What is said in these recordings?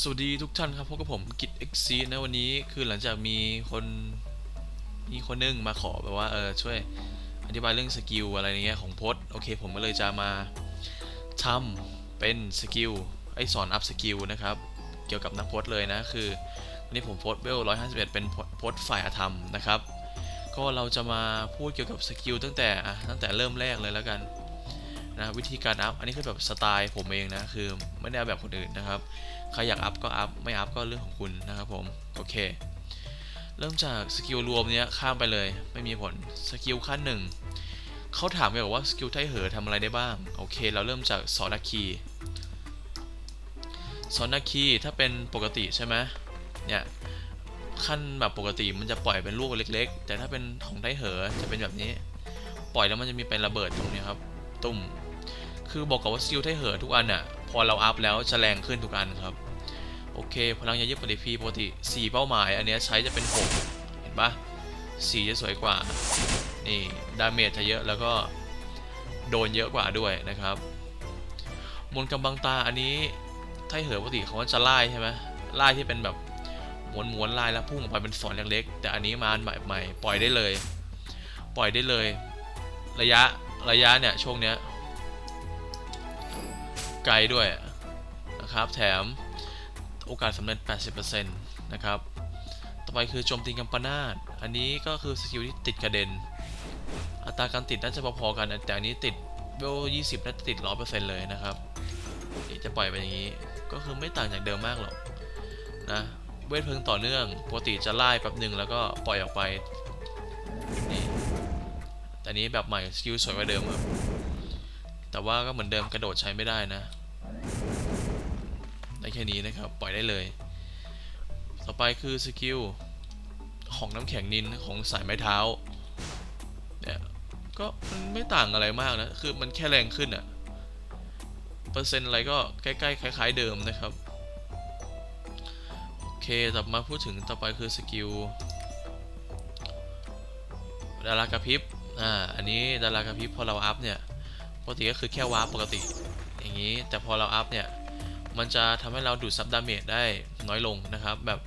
สวัสดีทุกท่านครับพบกับผมกิจ x c นะวันนี้คือหลังจากมีคนมีคนหนึงมาขอแบบว่าเออช่วยอธิบายเรื่องสกิลอะไรเงี้ยของพสต์โอเค ผมก็เลยจะมาทำเป็นสกิลไอสอนอัพสกิลนะครับเกี่ยวกับนักพสต์เลยนะคือวันนี้ผมพสต์เวล151 เป็นพสต์ฝ่ายอธรรมนะครับ ก็เราจะมาพูดเกี่ยวกับสกิลตั้งแต่อะตั้งแต่เริ่มแรกเลยแล้วกัน นะวิธีการอัพอันนี้คือแบบสไตล์ผมเองนะคือไม่ได้อาแบบคนอื่นนะครับใครอยากอัพก็อัพไม่อัพก็เรื่องของคุณนะครับผมโอเค เริ่มจากสกิลรวมเนี้ยข้ามไปเลยไม่มีผลสกิลขั้นหนึ่งเขาถามเกี่ยวกับว่าสกิลไทเหอทำอะไรได้บ้างโอเค เราเริ่มจากสอนาคีสอนาคีถ้าเป็นปกติใช่ไหมเนี่ยขั้นแบบปกติมันจะปล่อยเป็นลูกเล็ก ๆ แต่ถ้าเป็นของไทเหอจะเป็นแบบนี้ ปล่อยแล้วมันจะมีเป็นระเบิดตรงนี้ครับ ตุ้ม คือบอกกับว่าสกิลไทเหอทุกอันอะพอเราอัพแล้วจะแรงขึ้นทุกอันครับ โอเค พลังยายึดปฏิพีปกติ 4 เป้าหมาย อันเนี้ยใช้จะเป็น 6 เห็นปะสีจะสวยกว่า นี่ ดาเมจจะเยอะแล้วก็โดนเยอะกว่าด้วยนะครับมนกำบังตาอันนี้ไทเหอปกติเขาจะไล่ใช่ไหมไล่ที่เป็นแบบม้วนม้วนๆไล่แล้วพุ่งออกไปเป็นฝอนเล็กๆแต่อันนี้มาอันใหม่ใหม่ปล่อยได้เลย ปล่อยได้เลย ระยะระยะเนี่ยช่วงเนี้ย ไกลด้วยนะครับ แถมโอกาสสำเร็จ 80%นะครับ ต่อไปคือโจมตีกัมปนาตอันนี้ก็คือสกิลที่ติดกระเด็น อัตราการติดน่าจะพอๆกัน แต่อันนี้ติดเวล20 น่าจะติด 100%เลยนะครับนี่จะปล่อยไปอย่างนี้ ก็คือไม่ต่างจากเดิมมากหรอกนะ เวทเพลิงต่อเนื่อง ปกติจะไล่แป๊บหนึ่งแล้วก็ปล่อยออกไป นี่ แต่นี้แบบใหม่สกิลสวยกว่าเดิมครับ แต่ว่าก็เหมือนเดิมกระโดดใช้ไม่ได้นะ ได้แค่นี้นะครับ ปล่อยได้เลย ต่อไปคือสกิลของน้ำแข็งนินของสายไม้เท้าเนี่ยก็มันไม่ต่างอะไรมากนะ คือมันแค่แรงขึ้นอะเปอร์เซ็นต์อะไรก็ใกล้ๆคล้าย ๆ เดิมนะครับ โอเค ต่อมาพูดถึงต่อไปคือสกิลดารากระพริบ อ่า อันนี้ดารากระพริบพอเราอัพเนี่ย ปกติก็คือแค่วาร์ปปกติอย่างนี้ แต่พอเราอัพเนี่ย มันจะทำให้เราดูดซับดาเมจได้น้อยลงนะครับ แบบ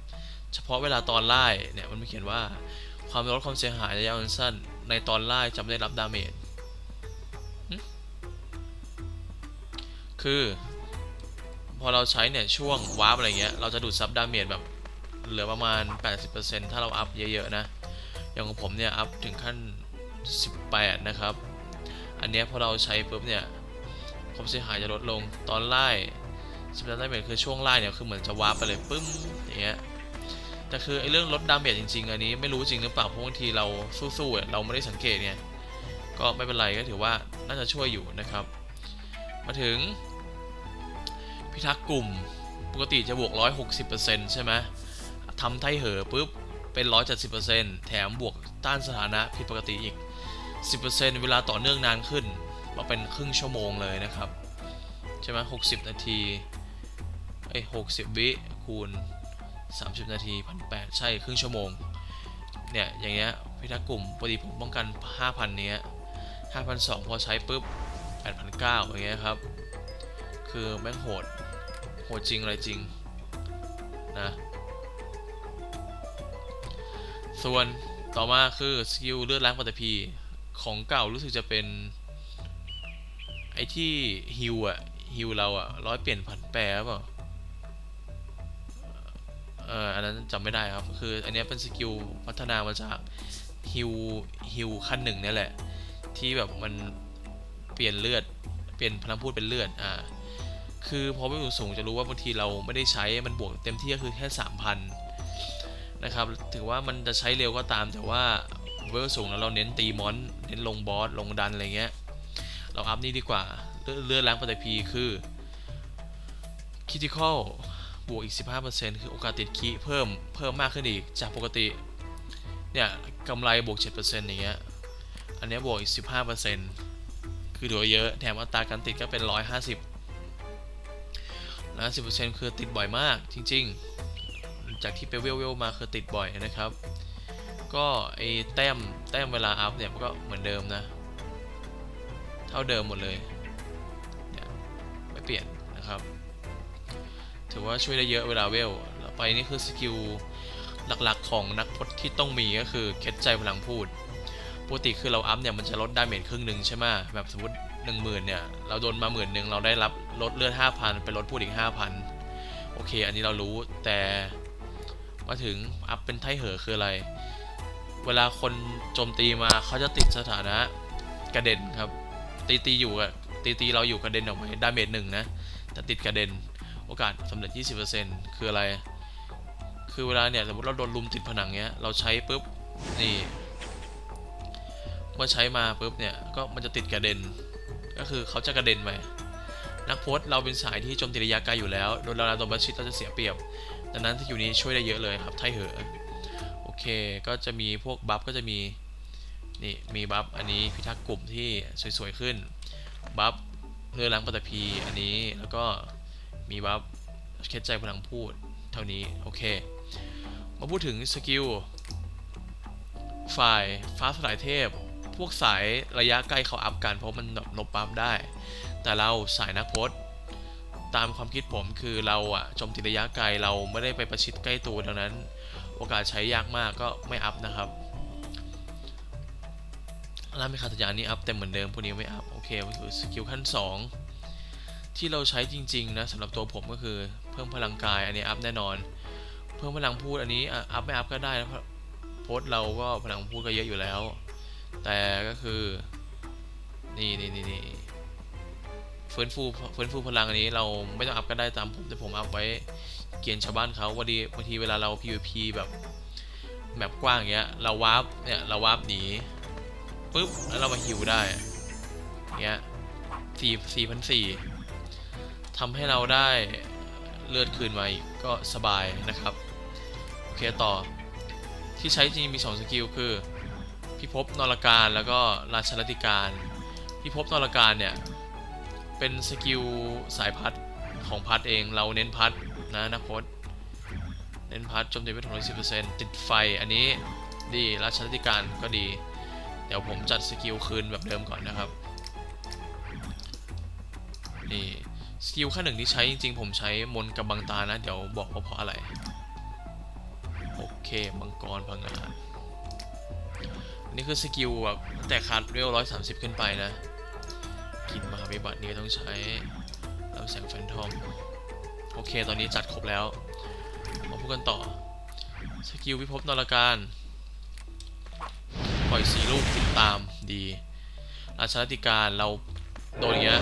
เฉพาะเวลาตอนไล่เนี่ยมันมีเขียนว่าความลดความเสียหายระยะสั้นในตอนไล่จะไม่ได้รับดาเมจคือ พอเราใช้เนี่ยช่วงวาร์ปอะไรเงี้ยเราจะดูดซับดาเมจแบบเหลือประมาณ 80%ถ้าเราอัพเยอะๆนะ อย่างของผมเนี่ยอัพถึงขั้น 18 นะครับ อันนี้พอเราใช้ปุ๊บเนี่ยความเสียหายจะลดลงตอนไล่สเปซดาเมจคือช่วงไล่เนี่ยคือเหมือนจะวาร์ปไปเลยปึ้มอย่างเงี้ยแต่คือไอ้เรื่องลดดาเมจจริง ๆ อันนี้ไม่รู้จริงหรือเปล่าเพราะบางทีเราสู้ๆเราไม่ได้สังเกตเนี่ยก็ไม่เป็นไรก็ถือว่าน่าจะช่วยอยู่นะครับ มาถึง พิทักษ์กลุ่มปกติจะบวก 160%ใช่ไหมทำไทเหอปุ๊บเป็น 170%แถมบวกต้านสถานะผิดปกติอีก 10%เวลาต่อเนื่องนานขึ้น มาเป็นครึ่งชั่วโมงเลยนะครับ ใช่ไหมหกสิบนาทีไอ้หกสิบวิคูณสามสิบนาทีพันแปดใช่ครึ่งชั่วโมง เนี่ย อย่างเงี้ยพิทักษ์กลุ่มปกติผมป้องกันห้าพันเนี้ยห้าพันสองพอใช้ปุ๊บแปดพันเก้าอย่างเงี้ยครับ คือแม่งโหด โหดจริง อะไรจริง นะ ส่วนต่อมาคือ สกิลเลือดล้างปัตตภี ของเก่ารู้สึกจะเป็น ไอ้ที่ฮิวอะฮิวเราอะร้อยเปลี่ยนผันแปรหรือเปล่าเอออันนั้นจำไม่ได้ครับ คืออันนี้เป็นสกิลพัฒนามาจากฮิวฮิวขั้นหนึ่งนี่แหละ ที่แบบมันเปลี่ยนเลือด เปลี่ยนพลังพูดเป็นเลือดอ่าคือพอไปสูงจะรู้ว่าบางทีเราไม่ได้ใช้มันบวกเต็มที่ก็คือแค่ 3,000 นะครับ ถือว่ามันจะใช้เร็วก็ตามแต่ว่า เวลสูงแล้วเราเน้นตีมอน เน้นลงบอส ลงดันอะไรเงี้ย เราอัพนี่ดีกว่าเลือดลือดล้างปฏิพีคือคิติคอลบวกอีก 15%คือโอกาสติดคีเพิ่มเพิ่มมากขึ้นอีก จากปกติ เนี่ยกำไรบวก 7%อย่างเงี้ย อันนี้บวกอีก 15%คือถือว่าเยอะ แถมอัตราการติดก็เป็น 150แล้ว10%คือติดบ่อยมากจริง ๆ จากที่ไปเวลเวลมาคือติดบ่อยนะครับ ก็ไอแต้มแต้มเวลาอัพเนี่ยมันก็เหมือนเดิมนะ เท่าเดิมหมดเลยเไม่เปลี่ยนนะครับ ถือว่าช่วยได้เยอะเวลาเวลแล้วไปนี่คือสกิลหลักๆของนักพจน์ที่ต้องมีก็คือเคล็ดใจพลังพูดปกติคือเราอัพเนี่ยมันจะลดดาเมจครึ่งหนึ่งใช่ไหมแบบสมมติหนึ่งหมื่นเนี่ยเราโดนมาหมื่นหนึ่งเราได้รับลดเลือดห้าพันไปลดพูดอีกห้าพันโอเค อันนี้เรารู้แต่มาถึงอัพเป็นไทเหอคืออะไร เวลาคนโจมตีมาเขาจะติดสถานะกระเด็นครับ ตีตีอยู่อะตีตีเราอยู่กระเด็นออกไปดาเมจหนึ่งนะแต่ติดกระเด็นโอกาสสำเร็จ 20%คืออะไร คือเวลาเนี่ยสมมติเราโดนลุมติดผนังเนี้ยเราใช้ปุ๊บนี่เมื่อใช้มาปุ๊บเนี่ยก็มันจะติดกระเด็น ก็คือเขาจะกระเด็นไปนักโพสต์เราเป็นสายที่โจมตีระยะไกลอยู่แล้วโดนเราโดนประชิดเราจะเสียเปรียบ ดังนั้นที่อยู่นี้ช่วยได้เยอะเลยครับไทเหอ เค ก็จะมีพวกบัฟก็จะมี นี่ มีบัฟอันนี้พิทักษ์กลุ่มที่สวยๆขึ้น บัฟเรือล้างปัตตภีอันนี้ แล้วก็มีบัฟเคล็ดใจพลังพูด เท่านี้ โอเค มาพูดถึงสกิล ฝ่ายฟ้าสลายเทพ พวกสายระยะใกล้เขาอัพกันเพราะมันลบบัฟได้ แต่เราสายนักพจน์ตามความคิดผมคือเราอะโจมตีระยะไกลเราไม่ได้ไปประชิดใกล้ตัวดังนั้น โอกาสใช้ยากมากก็ไม่อัพนะครับล่าม่ขาดสัญญานี้อัพเต็มเหมือนเดิมพวกนี้ไม่อัพโอเคสกิลขั้น 2 ที่เราใช้จริงๆนะสำหรับตัวผมก็คือเพิ่มพลังกายอันนี้อัพแน่นอน เพิ่มพลังพูดอันนี้อัพไม่อัพก็ได้นะเพราะโพสเราก็พลังพูดก็เยอะอยู่แล้ว แต่ก็คือนี่นี่นี่นี่ฟื้นฟูฟื้นฟูพลังอันนี้เราไม่ต้องอัพก็ได้ตามผมแต่ผมอัพไว้ เกียนชาวบ้านเขาวันดีบางทีเวลาเรา PVP แบบแบบกว้างอย่างเงี้ยเราวาร์ปเนี่ยเราวาร์ปหนีปุ๊บแล้วเรามาฮิวได้เงี้ยสี่สี่พันสี่ทำให้เราได้เลือดคืนมาอีกก็สบายนะครับ โอเคต่อที่ใช้จริงมี 2 สกิลคือพิภพนรการแล้วก็ราชลัติการพิภพนรการเนี่ย เป็นสกิลสายพัด ของพัดเองเราเน้นพัดนะนักพจน์เน้นพัดโจมตีไปถึงร้อยสิบเปอร์เซ็นต์ติดไฟอันนี้ดีราชลัติการก็ดี เดี๋ยวผมจัดสกิลคืนแบบเดิมก่อนนะครับนี่สกิลขั้นหนึ่งที่ใช้จริงๆ ผมใช้มนกับบังตานะ เดี๋ยวบอกว่าเพราะอะไร โอเคมังกรพังงาอันนี่คือสกิลแบบแต่ขาดเวลร้อยสามสิบขึ้นไปนะ กินมหาวิบัตินี้ต้องใช้ ลำแสงแฟนทอม โอเค ตอนนี้จัดครบแล้ว มาพูดกันต่อ สกิลพิภพนรการ ปล่อยสีลูกติดตามดี ราชาธิการเราโดนเงี้ย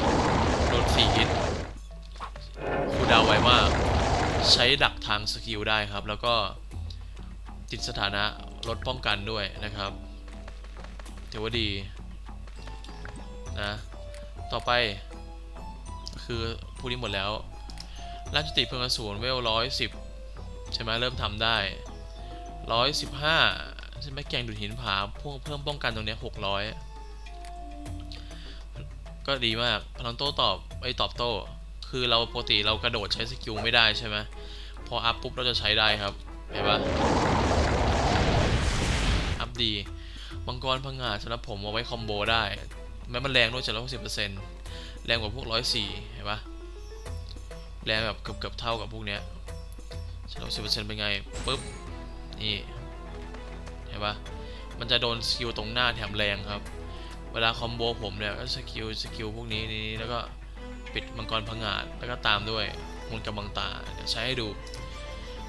โดนสี่ฮิตคูดาวไวมาก ใช้ดักทางสกิลได้ครับ แล้วก็ติดสถานะลดป้องกันด้วยนะครับถือว่าดีนะ ต่อไป คือพูดนี้หมดแล้วราชติเพิ่งอสูรเวลร้อยสิบใช่ไหมเริ่มทำได้ร้อยสิบห้าใช่ไหมแกงดูดหินผาพวกเพิ่มป้องกันตรงนี้หกร้อยก็ดีมากพลังโต้ตอบไอ้ตอบโต้ คือเราปกติเรากระโดดใช้สกิลไม่ได้ใช่ไหมพออัพปุ๊บเราจะใช้ได้ครับเห็นปะอัพดีมังกรพังงาสำหรับผมเอาไว้คอมโบได้แม้มันแรงด้วยจะร้อยหกสิบเปอร์เซ็นต์ แรงกว่าพวกร้อยสี่เห็นปะแรงแบบเกือบเกือบเท่ากับพวกเนี้ยจะร้อยสิบเปอร์เซ็นต์เป็นไงปุ๊บนี่เห็นปะมันจะโดนสกิลตรงหน้าแถมแรงครับ เวลาคอมโบผมเนี่ยก็สกิลสกิลพวกนี้นี้แล้วก็ปิดมังกรพังงาดแล้วก็ตามด้วยมนต์กำบังตาใช้ให้ดู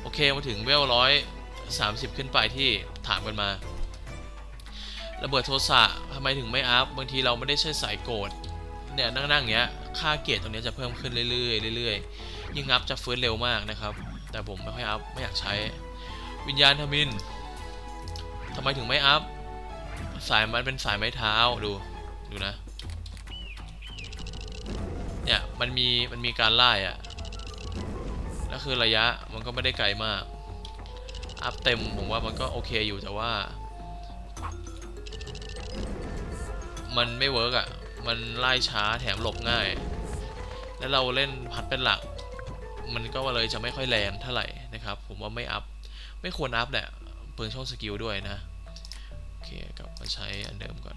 โอเคมาถึงเวลร้อยสามสิบขึ้นไปที่ถามกันมาระเบิดโทสะทำไมถึงไม่อัพบางทีเราไม่ได้ใช้สายโกรธ เนี่ยนั่งๆอย่างเงี้ยค่าเกรดตรงเนี้ยจะเพิ่มขึ้นเรื่อยๆเรื่อยๆยิ่งอัพจะฟื้นเร็วมากนะครับ แต่ผมไม่ค่อยอัพไม่อยากใช้ วิญญาณทมินทำไมถึงไม่อัพสายมันเป็นสายไม้เท้าดูดูนะเนี่ยมันมีมันมีการไล่อะแล้วคือระยะมันก็ไม่ได้ไกลมาก อัพเต็มผมว่ามันก็โอเคอยู่แต่ว่า มันไม่เวิร์กอะ มันไล่ช้าแถมหลบง่าย แล้วเราเล่นพัดเป็นหลัก มันก็เลยจะไม่ค่อยแรงเท่าไหร่นะครับ ผมว่าไม่อัพ ไม่ควรอัพแหละเปลืองช่องสกิลด้วยนะ โอเคกลับมาใช้อันเดิมก่อน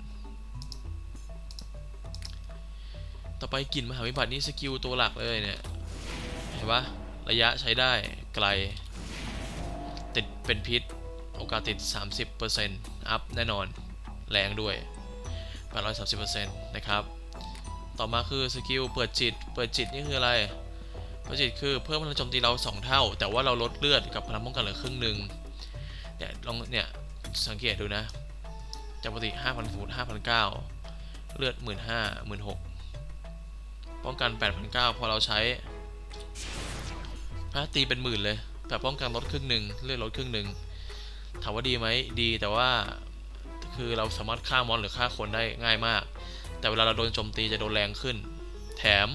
ต่อไปกลิ่นมหาวิบัตินี่สกิลตัวหลักเลยเนี่ย เห็นปะระยะใช้ได้ไกล ติดเป็นพิษ โอกาสติด 30%อัพแน่นอน แรงด้วย 830%นะครับต่อมาคือสกิลเปิดจิต เปิดจิตนี่คืออะไรเปิดจิตคือเพิ่มพลังโจมตีเรา 2 เท่า แต่ว่าเราลดเลือดกับพลังป้องกันเหลือครึ่งหนึ่งเนี่ยลองเนี่ยสังเกตดูนะจากปกติ 5,000ฟูต5,900เลือด 15,000 16ป้องกัน8,900พอเราใช้พระตีเป็นหมื่นเลย แต่ป้องกันลดครึ่งหนึ่งเลือดลดครึ่งหนึ่งถามว่าดีไหมดีแต่ว่า คือเราสามารถฆ่ามอนหรือฆ่าคนได้ง่ายมาก แต่เวลาเราโดนโจมตีจะโดนแรงขึ้น แถม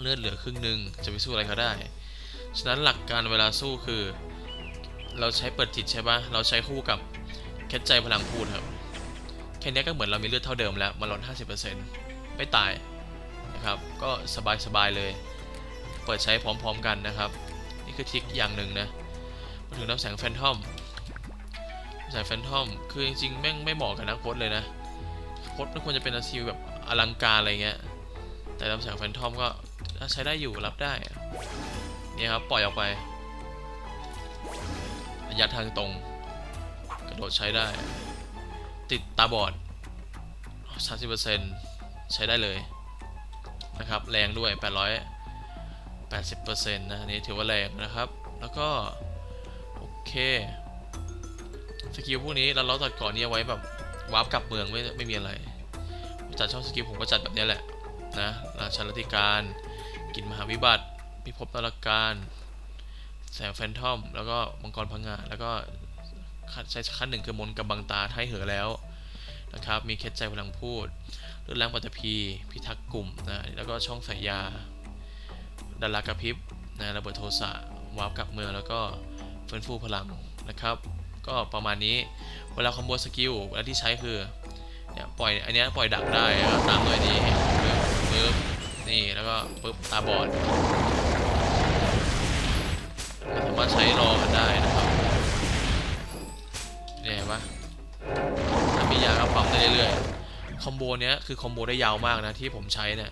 เลือดเหลือครึ่งหนึ่งจะไปสู้อะไรเขาได้ ฉะนั้นหลักการเวลาสู้คือ เราใช้เปิดจิตใช่ปะเราใช้คู่กับเคล็ดใจพลังพูดครับ แค่นี้ก็เหมือนเรามีเลือดเท่าเดิมแล้วมาลด 50%ไม่ตายนะครับ ก็สบายๆเลย เปิดใช้พร้อมๆกันนะครับ นี่คือทริคอย่างหนึ่งนะมาถึงน้ำแสงแฟนทอม น้ำแฟนทอม คือจริงๆ แม่งไม่เหมาะกับนักโคดเลยนะโคดมันควรจะเป็นอาชีพแบบอลังการอะไรเงี้ย แต่น้ำแสงแฟนทอมก็ใช้ได้อยู่รับได้อะนี่ยครับ ปล่อยออกไประยะทางตรง กระโดดใช้ได้ ติดตาบอด 30%ใช้ได้เลยนะครับ แรงด้วย800 80%นะอันนี้ถือว่าแรงนะครับ แล้วก็ โอเค สกิลพวกนี้เราเราตัดก่อนนี้เอาไว้แบบวาร์ปกลับเมืองไม่ไม่มีอะไร จัดช่องสกิลผมก็จัดแบบนี้แหละนะราชาลติการ กินมหาวิบัติพิภพนรการแสงแฟนทอม แล้วก็มังกรพังงาแล้วก็ใช้ขั้นหนึ่งคือมนต์กำบังตาไทยเหอแล้วนะครับมีเคล็ดใจพลังพูดเรื่องแรงปัตตภีพิทักษ์กลุ่มนะแล้วก็ช่องสายยาดารากระพริบนะระเบิดโทสะวาร์ปกลับเมืองแล้วก็ฟื้นฟูพลังนะครับ ก็ประมาณนี้เวลาคอมโบสกิลเวลาที่ใช้คือเนี่ยปล่อยอันนี้ปล่อยดักได้ตามด้วยนี้ปึ๊บปึ๊บนี่แล้วก็ปึ๊บตาบอดมันสามารถใช้รอกันได้นะครับเนี่ยเห็นปะถ้ามียาก็ปั๊มได้เรื่อยๆคอมโบเนี้ยคือคอมโบได้ยาวมากนะที่ผมใช้เนี่ย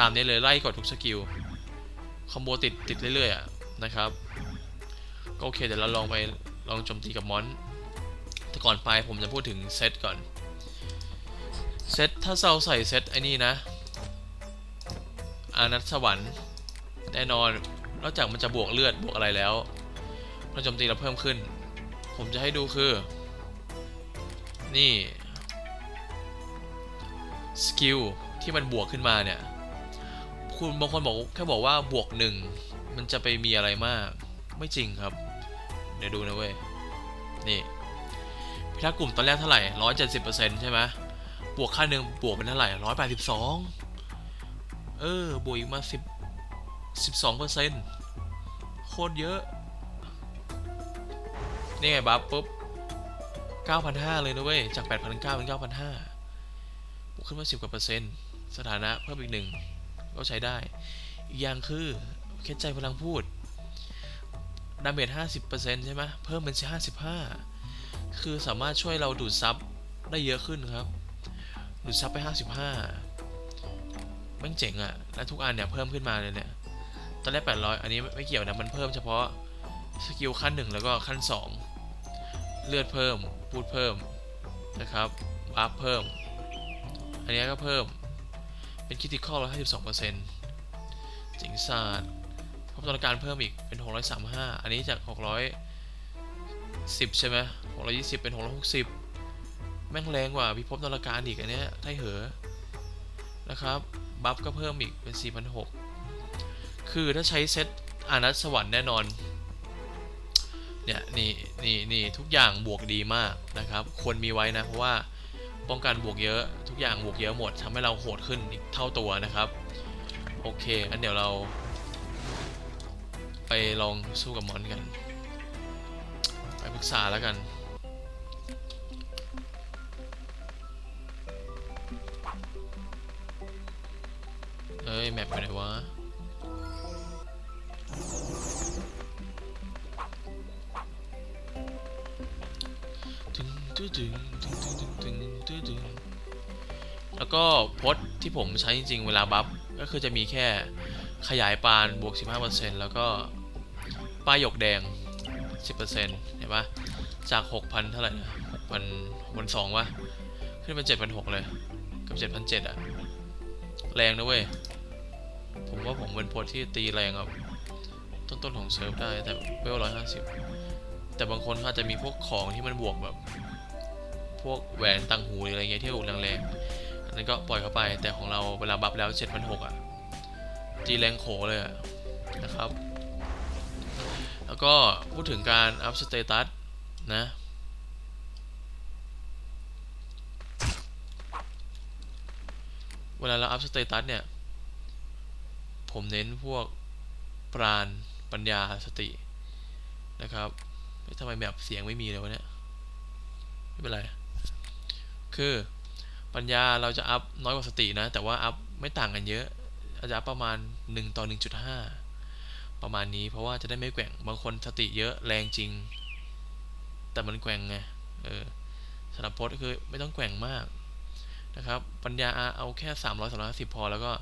ตามนี้เลยไล่กดทุกสกิลคอมโบติดติดเรื่อยๆอะนะครับก็โอเคเดี๋ยวเราลองไป ลองโจมตีกับมอน แต่ก่อนไปผมจะพูดถึงเซตก่อน เซตถ้าเราใส่เซตไอ้นี่นะ อานัตสวรรค์แน่นอน นอกจากมันจะบวกเลือดบวกอะไรแล้วพลังโจมตีเราเพิ่มขึ้น ผมจะให้ดูคือ นี่สกิลที่มันบวกขึ้นมาเนี่ย คุณบางคนบอกแค่บอกว่าบวกหนึ่งมันจะไปมีอะไรมาก ไม่จริงครับ เดี๋ยวดูนะเว้ย นี่พิทักษ์กลุ่มตอนแรกเท่าไหร่ร้อยเจ็ดสิบเปอร์เซ็นต์ใช่ไหมบวกค่าหนึ่งบวกเป็นเท่าไหร่ร้อยแปดสิบสองเออ บวกอีกมาสิบสิบสองเปอร์เซ็นต์โคตรเยอะ นี่ไงบัฟปุ๊บเก้าพันห้าเลยนะเว้ย จากแปดพันเก้าเป็นเก้าพันห้าบวกขึ้นมาสิบกว่าเปอร์เซ็นต์ สถานะเพิ่มอีกหนึ่งก็ใช้ได้ อีกอย่างคือ เคล็ดใจพลังพูด ดาเมจ50%ใช่ไหมเพิ่มเป็น 55 คือสามารถช่วยเราดูดซับได้เยอะขึ้นครับ ดูดซับไป 55ม่งเจ๋งอะและทุกอันเนี่ยเพิ่มขึ้นมาเลยเนี่ยตอนแรก800 อันนี้ไม่เกี่ยวนะ มันเพิ่มเฉพาะสกิลขั้น 1 แล้วก็ขั้น 2 เลือดเพิ่มพูดเพิ่มนะครับวาร์เพิ่ม อันนี้ก็เพิ่มเป็นคิติคอล152%เจ๋งศาสตร์ พบตรการเพิ่มอีกเป็น 635 อันนี้จาก 610 ใช่ไหม620 เป็น 660 แม่งแรงกว่าพิภพนรการอีกอันเนี้ยไทเหอนะครับบัฟก็เพิ่มอีกเป็น 4,600 คือถ้าใช้เซตอานัตสวรรค์แน่นอน เนี่ยนี่นี่นี่ทุกอย่างบวกดีมากนะครับ ควรมีไว้นะ เพราะว่าป้องกันบวกเยอะทุกอย่างบวกเยอะหมดทำให้เราโหดขึ้นอีกเท่าตัวนะครับ โอเคอันเดี๋ยวเรา ไปลองสู้กับมอนกัน ไปปรึกษาแล้วกัน เอ้ย แมปไปไหนวะแล้วก็พดที่ผมใช้จริงๆ เวลาบัฟก็คือจะมีแค่ขยายปานบวก 15%แล้วก็ ป้ายหยกแดง 10%เห็นปะจาก 6,000 เท่าไหร่นะ6,000 6,200วะขึ้นเป็น7,600 เลยกับ 7,700 อะ แรงนะเว้ย ผมว่าผมเป็นโพสที่ตีแรงแบบต้นๆของเซิร์ฟได้แต่เวล150แต่บางคนเขาอาจจะมีพวกของที่มันบวกแบบ พวกแหวนต่างหูหรืออะไรเงี้ยที่บวกแรงๆอันนั้นก็ปล่อยเข้าไปแต่ของเราเวลาบัฟแล้ว7,600อะตีแรงโขเลยอะนะครับ แล้วก็พูดถึงการอัพสเตตัสนะเวลาเราอัพสเตตัสเนี่ย ผมเน้นพวกปราณปัญญาสตินะครับทำไมแบบเสียงไม่มีเลยวะเนี่ย ไม่เป็นไร คือปัญญาเราจะอัพน้อยกว่าสตินะ แต่ว่าอัพไม่ต่างกันเยอะอาจจะอัพประมาณ 1 ต่อ 1.5 ประมาณนี้เพราะว่าจะได้ไม่แกว่งบางคนสติเยอะแรงจริง แต่มันแกว่งไงเออสำหรับโพสก็คือไม่ต้องแกว่งมากนะครับปัญญาเอาแค่300 350พอ แล้วก็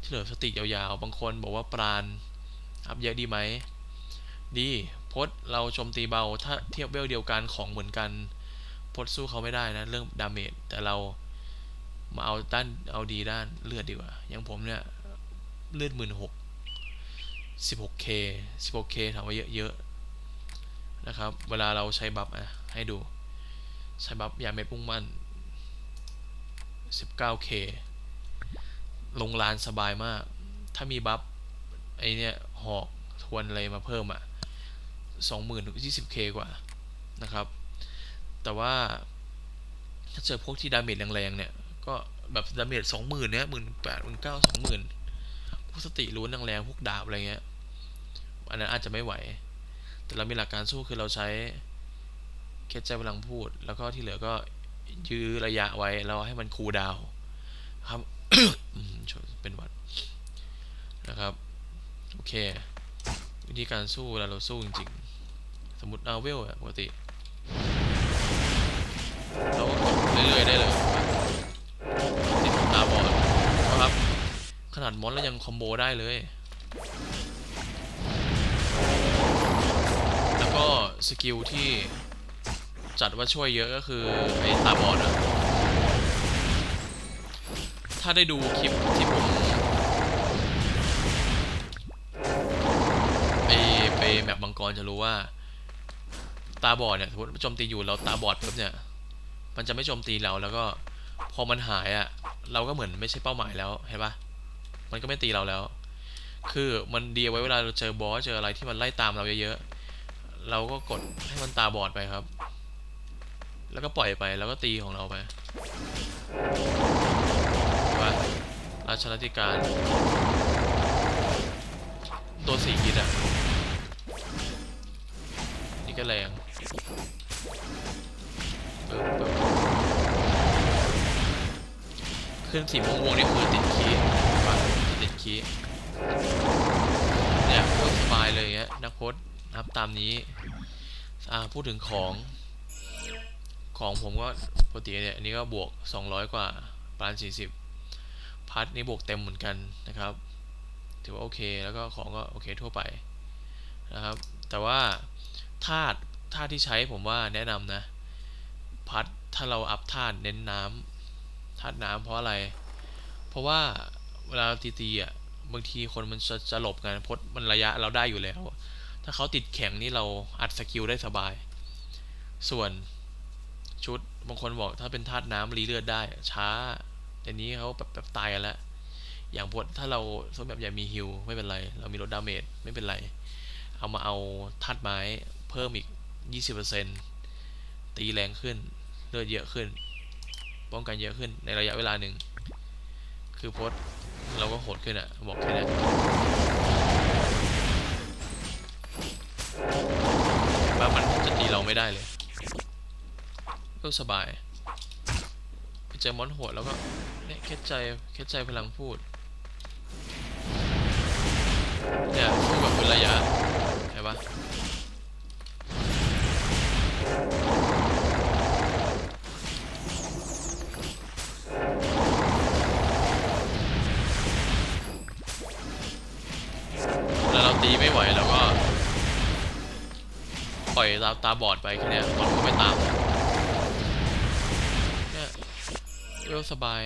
ที่เหลือสติยาวๆ บางคนบอกว่าปราณอัพเยอะดีไหมดีพสเราโจมตีเบาถ้าเทียบเวลเดียวกันของเหมือนกันพสสู้เขาไม่ได้นะเรื่องดาเมจแต่เรามาเอาด้านเอาดีด้านเลือดดีกว่าอย่างผมเนี่ยเลือดหมื่นหก 16K 16K ถามว่าเยอะๆนะครับ เวลาเราใช้บัฟอะให้ดู ใช้บัฟอย่าเม็ดปุ่งมั่น 19K ลงลานสบายมาก ถ้ามีบัฟไอเนี้ยหอกทวนอะไรมาเพิ่มอะ20,000ถึง 20K กว่านะครับ แต่ว่าถ้าเจอพวกที่ดาเมจแรงๆเนี่ย ก็แบบดาเมจ20,000 เนี่ย 18,000 19,000 20,000 วกสติล้วนแรงๆพวกดาบอะไรเงี้ยอันนั้นอาจจะไม่ไหว แต่เรามีหลักการสู้คือเราใช้เคสใจพลังพูด แล้วก็ที่เหลือก็ยื้อระยะไว้แล้วให้มันคูลดาวครับเป็นวัดนะครับ โอเค วิธีการสู้เวลาเราสู้จริงๆ สมมติเอาเวลปกติ เราก็กดเรื่อยๆได้เลย ขนาดมอนแล้วยังคอมโบได้เลย แล้วก็สกิลที่จัดว่าช่วยเยอะก็คือไอ้ตาบอดอะถ้าได้ดูคลิปที่ผมไปไปแมปมังกรจะรู้ว่า ตาบอดเนี่ยสมมติโจมตีอยู่เราตาบอดปุ๊บเนี่ย มันจะไม่โจมตีเราแล้วก็พอมันหายอะ่ะ เราก็เหมือนไม่ใช่เป้าหมายแล้วเห็นปะ มันก็ไม่ตีเราแล้ว คือมันดีไว้เวลาเราเจอบอสเจออะไรที่มันไล่ตามเราเยอะๆ เราก็กดให้มันตาบอดไปครับ แล้วก็ปล่อยไปแล้วก็ตีของเราไปว่าราชนัติการ ตัวสี่คิดอะ นี่ก็แรงขึ้นสีม่วงๆนี่คือติดคี คีเนี่ยโคตรสบายเลยเงี้ยนักโพสนับตามนี้อ่าพูดถึงของของผมก็ปกติเนี่ยอันนี้ก็บวก 200 กว่าปาน40 พัดนี่บวกเต็มเหมือนกันนะครับ ถือว่าโอเคแล้วก็ของก็โอเคทั่วไปนะครับ แต่ว่าธาตุธาตุที่ใช้ผมว่าแนะนำนะ พัดถ้าเราอัพธาตุเน้นน้ำธาตุน้ำเพราะอะไร เพราะว่า เวลาตีตีอะบางทีคนมันจะจะหลบกันพดมันระยะเราได้อยู่แล้ว ถ้าเขาติดแข็งนี่เราอัดสกิลได้สบาย ส่วนชุดบางคนบอกถ้าเป็นธาตุน้ำรีเลือดได้ ช้าแต่นี้เขาแบบแบบตายกันแล้วอย่างพดถ้าเราสมแบบอยากมีฮิลไม่เป็นไร เรามีลดดาเมจไม่เป็นไร เอามาเอาธาตุไม้เพิ่มอีก 20%ตีแรงขึ้นเลือดเยอะขึ้น ป้องกันเยอะขึ้นในระยะเวลาหนึ่งคือพสต์ เราก็โหดขึ้นอะบอกแค่นี้ว่ามันจะตีเราไม่ได้เลยก็สบายไปเจอมอนโหดแล้วก็เนี่ยแค่ใจแค่ใจพลังพูดเนี่ยพูดแบบเป็นระยะเห็นปะ ตีไม่ไหวแล้วก็ ปล่อยตาตาบอดไปแค่นี้ยมันก็ไม่ตามเนี่ยเรียกว่าสบาย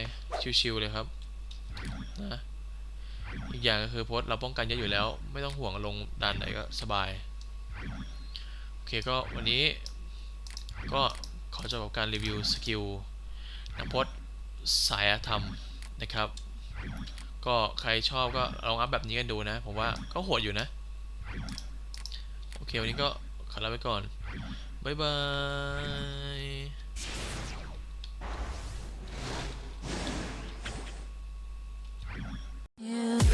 ชิวๆเลยครับนะอีกอย่างก็คือโพสเราป้องกันเยอะอยู่แล้ว ไม่ต้องห่วงลงด่านไหนก็สบาย โอเคก็วันนี้ ก็ขอจบกับการรีวิวสกิลนักพจน์สายธรรมนะครับ ก็ใครชอบก็ลองอัพแบบนี้กันดูนะ ผมว่าก็โหดอยู่นะ โอเค วันนี้ก็ขอลาไปก่อน บ๊ายบาย Yeah.